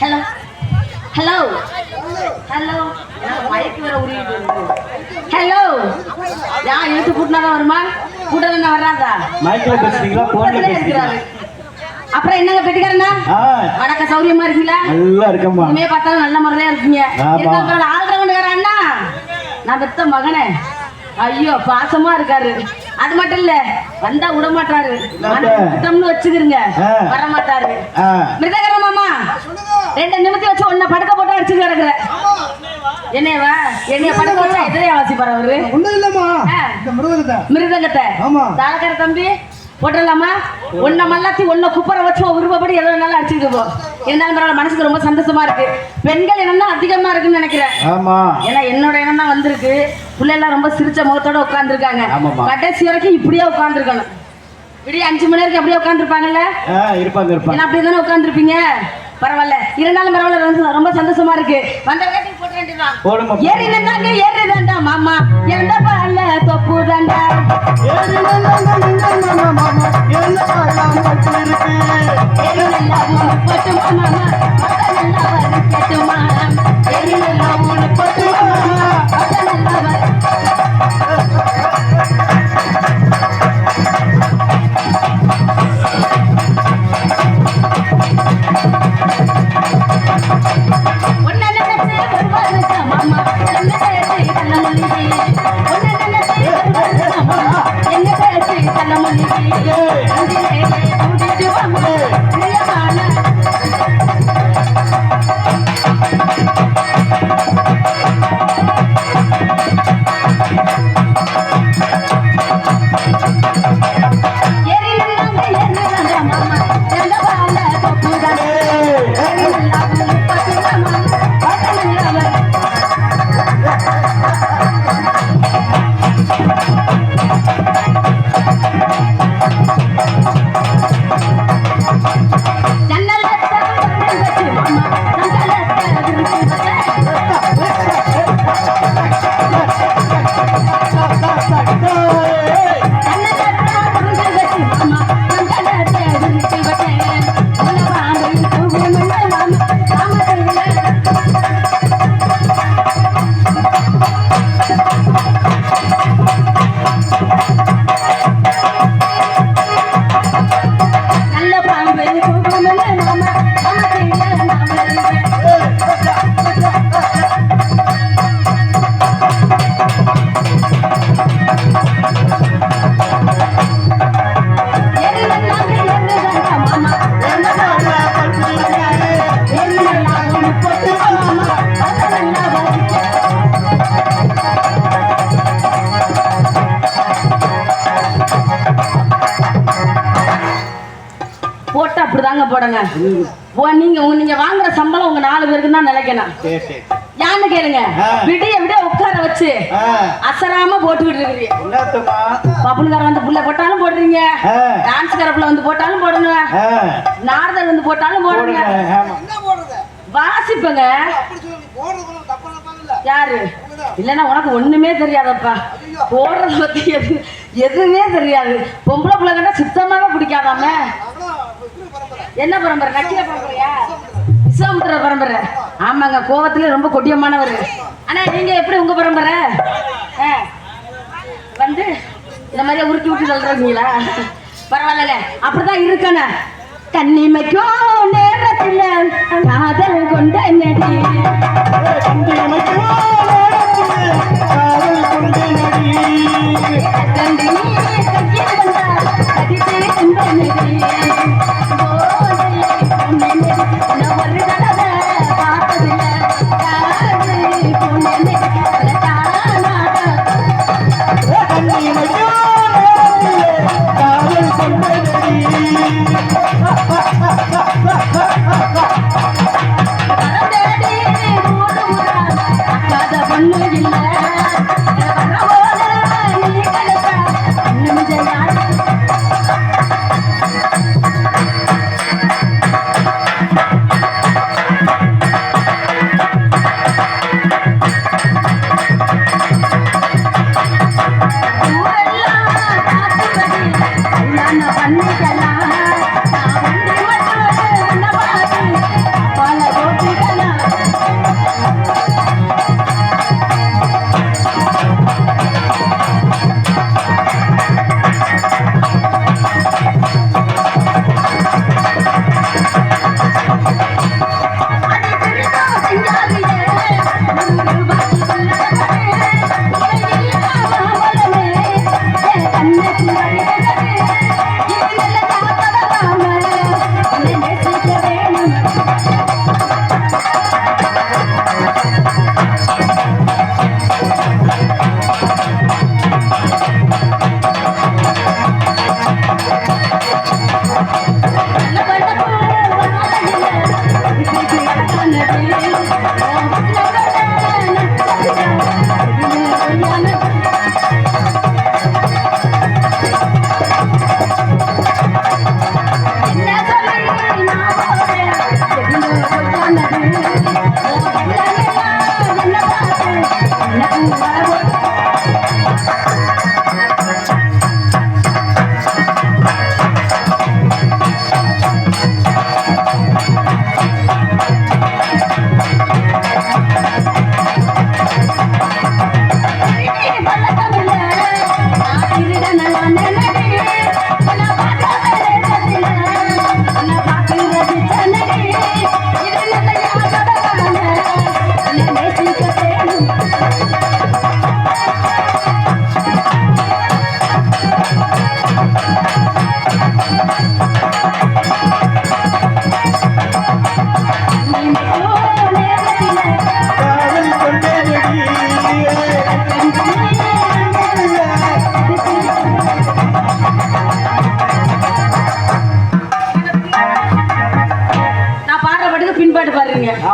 Hello hello hello மயக்கு வர உருவிட்டு hello யார் இழுத்து வருமா? கூட்டலாம் வராதா மைக்ல பேசுறீங்களா போன்ல பேசுறீங்களா. அப்புறம் என்னங்க பெட்டிக்காரண்ணா ஆ. வணக்கம் சௌரியமா இருக்கீங்களா? நல்லா இருக்கம்மா. இனிமே பார்த்தாலும் நல்ல முறையா இருக்கீங்க. ஆமா. இருந்தாலும் ஆள்றவனுக்கார அண்ணா? நான் பெத்த மகனே. ஐயோ பாசமா இருக்காரு. அது மட்டும் இல்ல வந்தா விட மாட்டாரு? கூட்டம்னு வச்சுக்கிறீங்க. வர மாட்டாரு மிருதகர மாமா ரெண்டு நிமித்தி வச்சு உன்னை படுக்க போட்டு அடிச்சு கிடக்குற என்னையவா? என்னைய படுக்க வச்சா எதிரே வாசிப்பாரு அவரு ஒண்ணும் இல்லம்மா. மிருதங்கத்தை ஆமா. தாளக்கார தம்பி போட்டுடலாமா? உன்னை மல்லாத்தி உன்னை குப்பர வச்சு விருப்பப்படி எதோ வேணாலும் அடிச்சுட்டு போ இருந்தாலும் பரவாயில்ல மனசுக்கு ரொம்ப சந்தோஷமா இருக்கு. பெண்கள் இனம் தான் அதிகமா இருக்குன்னு நினைக்கிறேன். ஆமா. ஏன்னா என்னோட இனம் தான் வந்திருக்கு. பிள்ளை எல்லாம் ரொம்ப சிரிச்ச முகத்தோட உட்காந்துருக்காங்க. கடைசி வரைக்கும் இப்படியே உட்காந்துருக்கணும் விடிய அஞ்சு மணி வரைக்கும் அப்படியே உட்காந்துருப்பாங்கல்ல இருப்பாங்க இருப்பாங்க. ஏன்னா அப்படி தானே உட்காந்துருப்பீங்க பரவாயில்ல. இருந்தாலும் பரவாயில்ல ரொம்ப- சந்தோஷமா இருக்கு. வந்த வேண்டியதான் போடுமா ஏறி நின்னாங்க ஏறி தாண்டா மாமா. நல்லா வாங்க ஓ நீங்க நீங்க வாங்குற சம்பளம் உங்க நாலு பேருக்கு தான் நிலைக்கணும் சரி சரி. யான்னு கேளுங்க. விடிய விடிய உட்கார வச்சு அசராம போட்டுக்கிட்டு இருக்கிறீங்க. பப்புனுக்கார வந்து புள்ள போட்டாலும் போடுறீங்க. டான்ஸ் கரப்புல வந்து போட்டாலும் போடுங்க. நாரதர் வந்து போட்டாலும் போடுங்க. வாசிப்பங்க. யாரு? இல்லைன்னா உனக்கு ஒண்ணுமே தெரியாதப்பா. போடுறத பத்தி எது எதுவுமே தெரியாது. பொம்பளை பிள்ளை கண்டா சுத்தமாவே பிடிக்காதாம? என்ன பரம்பரை? நக்கீர பரம்பரையா? விஸ்வாமித்திர பரம்பரை. ஆமாங்க கோவத்துல ரொம்ப கொடியமானவர். ஆனா நீங்க எப்படி உங்க பரம்பரை? ஆ, வந்து இந்த மாதிரியே உருட்டி விட்டு சொல்றீங்களா? பரவாயில்ல அப்படிதான் இருக்கணும். கண்ணிமைக்கும் நேரத்தில் காதல் கொண்ட நடி. கண்டி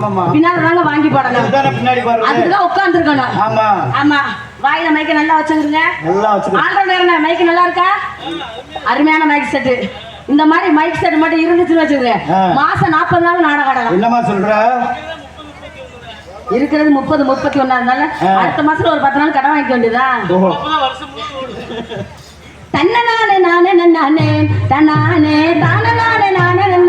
ஆமாம்மா. பின்னால வாங்கி பாடணும். அதுதானே அதுக்குதான் உட்காந்துருக்கணும் ஆமா. ஆமா. வாயில மைக்க நல்லா வச்சுருங்க நல்லா ஆல்ரவுண்டர் மைக் நல்லா இருக்கா? அருமையான மைக் செட்டு இந்த மாதிரி மைக் செட் மட்டும் இருந்துச்சுன்னு வச்சுக்கோங்க. ஆ. மாசம் நாற்பது நாள் நாடகம் ஆடலாம். என்னம்மா சொல்ற? இருக்கிறது முப்பது முப்பத்தி ஆ. அடுத்த மாசத்துல ஒரு பத்து நாள் கடன் வாங்கிக்க வேண்டியதுதான். ஓஹோ தன்ன நானே நானே நானே தன்னானே தானே நானே நானே நானே